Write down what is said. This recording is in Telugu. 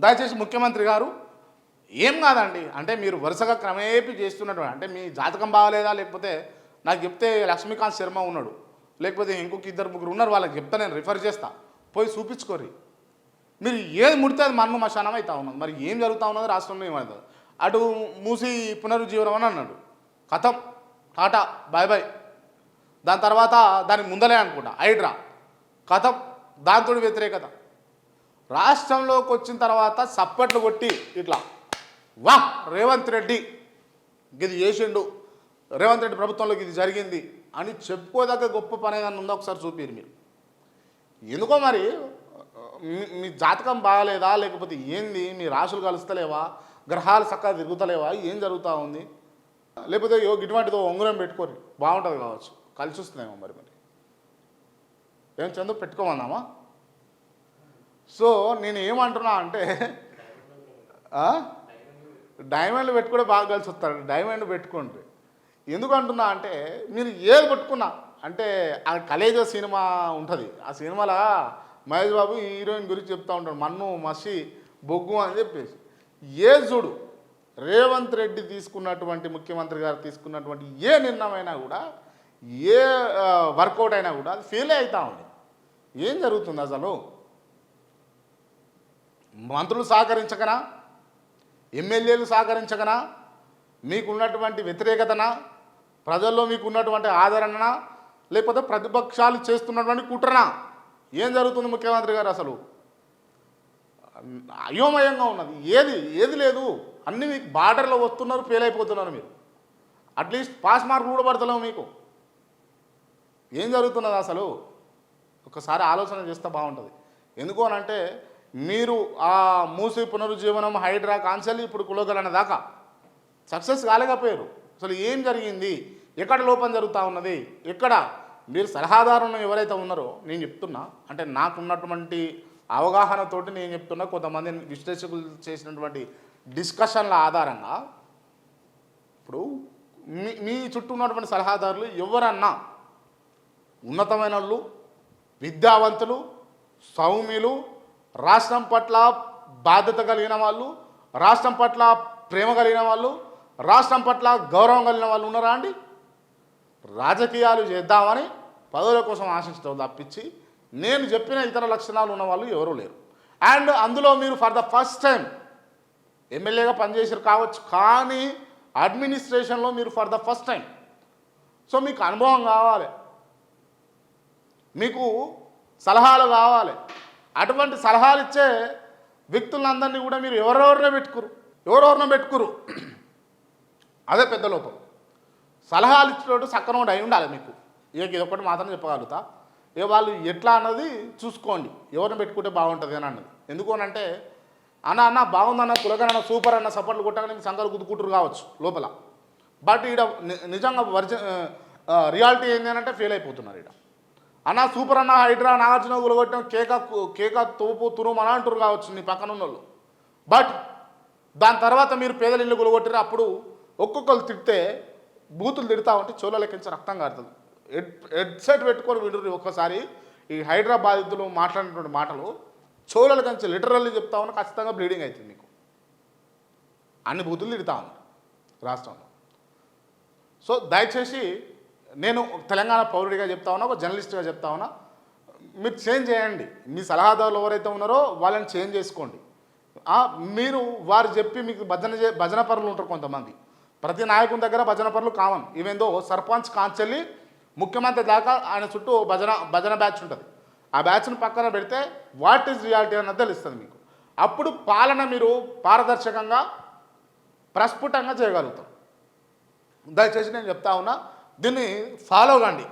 దయచేసి ముఖ్యమంత్రి గారు ఏం కాదండి అంటే మీరు వరుసగా క్రమేపీ చేస్తున్నటువంటి అంటే మీ జాతకం బాగలేదా లేకపోతే నాకు చెప్తే లక్ష్మీకాంత్ శర్మ ఉన్నాడు లేకపోతే ఇంకొక ఇద్దరు ముగ్గురు ఉన్నారు వాళ్ళకి చెప్తా నేను రిఫర్ చేస్తా. పోయి చూపించుకోరి మీరు ఏది ముడితే అది మన్మ మశానం అవుతా ఉన్నది. మరి ఏం జరుగుతూ ఉన్నది రాష్ట్రంలో ఏమవుతుంది అటు మూసి పునరుజ్జీవనం అని అన్నాడు. కథం. టాటా. బాయ్ బాయ్ దాని తర్వాత దానికి ముందలే అనుకుంటా. హైడ్రా. కథం. దాంతో వ్యతిరేకత. రాష్ట్రంలోకి వచ్చిన తర్వాత సప్పట్లు కొట్టి ఇట్లా వా రేవంత్ రెడ్డి ఇది చేసిండు రేవంత్ రెడ్డి ప్రభుత్వంలో ఇది జరిగింది అని చెప్పుకోదగ్గ గొప్ప పని ఏదైనా ఉందో ఒకసారి చూపిరు మీరు. ఎందుకో మరి మీ- జాతకం బాగాలేదా? లేకపోతే ఏంది? మీ రాశులు కలుస్తలేవా? గ్రహాలు చక్కగా తిరుగుతలేవా? ఏం జరుగుతూ ఉంది? లేకపోతే యో ఇటువంటిదో ఉంగరం పెట్టుకోరి బాగుంటుంది కావచ్చు. కలిసి వస్తుందేమో మరి మరి. ఏం చందు పెట్టుకోమన్నామా సో నేను ఏమంటున్నా అంటే డైమండ్లు డైమండ్ పెట్టుకుంటే బాగా కలిసి వస్తారు. డైమండ్ పెట్టుకోండి. ఎందుకు అంటున్నా అంటే మీరు ఏది పెట్టుకున్నా అంటే ఆ కలేజ సినిమా ఉంటుంది. ఆ సినిమాలో మహేష్ బాబు హీరోయిన్ గురించి చెప్తా ఉంటాడు. మన్ను మసి బొగ్గు అని చెప్పేసి. ఏ చూడు రేవంత్ రెడ్డి తీసుకున్నటువంటి ముఖ్యమంత్రి గారు తీసుకున్నటువంటి ఏ నిర్ణయమైనా కూడా ఏ వర్కౌట్ అయినా కూడా అది ఫెయిల్ అవుతా ఉంది. ఏం జరుగుతుంది అసలు? మంత్రులు సహకరించకనా? ఎమ్మెల్యేలు సహకరించకనా? మీకున్నటువంటి వ్యతిరేకతనా? ప్రజల్లో మీకున్నటువంటి ఆదరణ ఆదరణనా? లేకపోతే ప్రతిపక్షాలు చేస్తున్నటువంటి కుట్రనా? ఏం జరుగుతుంది ముఖ్యమంత్రి గారు అసలు? అయోమయంగా ఉన్నది. ఏది ఏది లేదు. అన్నీ మీకు బార్డర్లో వస్తున్నారు ఫెయిల్ అయిపోతున్నారు మీరు. అట్లీస్ట్ పాస్ మార్కులు కూడా పడతలేవు మీకు. ఏం జరుగుతున్నది అసలు? ఒకసారి ఆలోచన చేస్తే బాగుంటుంది. ఎందుకు అని అంటే మీరు ఆ మూసి పునరుజ్జీవనం హైడ్రా కాన్సెల్ ఇప్పుడు కులగలన దాకా సక్సెస్ కాలేకపోయారు. అసలు ఏం జరిగింది? ఎక్కడ లోపం జరుగుతూ ఉన్నది? ఎక్కడ? మీరు సలహాదారులను ఎవరైతే ఉన్నారో నేను చెప్తున్నా అంటే నాకున్నటువంటి అవగాహనతోటి నేను చెప్తున్నా కొంతమంది విశ్లేషకులు చేసినటువంటి డిస్కషన్ల ఆధారంగా ఇప్పుడు మీ మీ చుట్టూ ఉన్నటువంటి సలహాదారులు ఎవరన్నా ఉన్నతమైన వాళ్ళు విద్యావంతులు సౌమ్యులు రాష్ట్రం పట్ల బాధ్యత కలిగిన వాళ్ళు రాష్ట్రం పట్ల ప్రేమ కలిగిన వాళ్ళు రాష్ట్రం పట్ల గౌరవం కలిగిన వాళ్ళు ఉన్నారా అండి? రాజకీయాలు చేద్దామని పదవుల కోసం ఆశించడం తప్పించి నేను చెప్పిన ఇతర లక్షణాలు ఉన్న వాళ్ళు ఎవరూ లేరు. అండ్ అందులో మీరు ఫర్ ద ఫస్ట్ టైం ఎమ్మెల్యేగా పనిచేసారు కావచ్చు కానీ అడ్మినిస్ట్రేషన్లో మీరు for the first time. So మీకు అనుభవం కావాలి. మీకు సలహాలు కావాలి. అటువంటి సలహాలు ఇచ్చే వ్యక్తులందరినీ కూడా మీరు ఎవరెవరినో పెట్టుకురు. ఎవరెవరినో పెట్టుకురు. అదే పెద్ద లోపం. సలహాలు ఇచ్చినట్టు సక్రమం అయి ఉండాలి మీకు. ఇక ఇది ఒకటి మాత్రం చెప్పగలుగుతా. ఇక వాళ్ళు ఎట్లా అన్నది చూసుకోండి. ఎవరిని పెట్టుకుంటే బాగుంటుంది అని అన్నది. ఎందుకు అంటే అన్న అన్న బాగుందన్న కులగనన్న సూపర్ అన్న సపోర్ట్లు కొట్టగానే మీ సంఘాలు గుద్దుకుంటారు కావచ్చు లోపల. బట్ ఈడ ని- నిజంగా వర్జ రియాలిటీ ఏంటి అని అంటే ఫెయిల్ అయిపోతున్నారు ఈడ. అన్న సూపర్ అన్న హైడ్రా నాగార్జున గులగొట్టిన కేక కేక తోపు తురుము అని అంటారు కావచ్చు నీ పక్కన ఉన్నోళ్ళు బట్ దాని తర్వాత మీరు పేదల ఇల్లు గులగొట్టారు అప్పుడు ఒక్కొక్కరు తిడితే బూతులు తిడతా ఉంటే చోల లెక్కించి రక్తం కారుతుంది. హెడ్ హెడ్సెట్ పెట్టుకొని విడుర్రి ఒక్కసారి ఈ హైడ్రా బాధితులు మాట్లాడినటువంటి మాటలు చోళల కంచి లిటరల్లీ చెప్తా ఉన్నా ఖచ్చితంగా బ్లీడింగ్ అవుతుంది మీకు. అన్ని బూతులు తిడతా ఉన్నారు రాష్ట్రంలో. సో దయచేసి నేను తెలంగాణ పౌరుడిగా చెప్తా ఉన్నా ఒక జర్నలిస్ట్గా చెప్తా ఉన్నా మీరు చేంజ్ చేయండి. మీ సలహాదారులు ఎవరైతే ఉన్నారో వాళ్ళని చేంజ్ చేసుకోండి. మీరు వారు చెప్పి మీకు భజన చే భజన పరులు ఉంటారు కొంతమంది. ప్రతి నాయకుని దగ్గర భజన పరులు కామన్. ఈవెందో సర్పంచ్ కాంచెల్లి ముఖ్యమంత్రి దాకా ఆయన చుట్టూ భజన భజన బ్యాచ్ ఉంటుంది. ఆ బ్యాచ్ను పక్కన పెడితే వాట్ ఈజ్ రియాలిటీ అన్నది తెలుస్తుంది మీకు. అప్పుడు పాలన మీరు పారదర్శకంగా ప్రస్ఫుటంగా చేయగలుగుతాం దయచేసి నేను చెప్తా ఉన్నా దీన్ని ఫాలో కండి.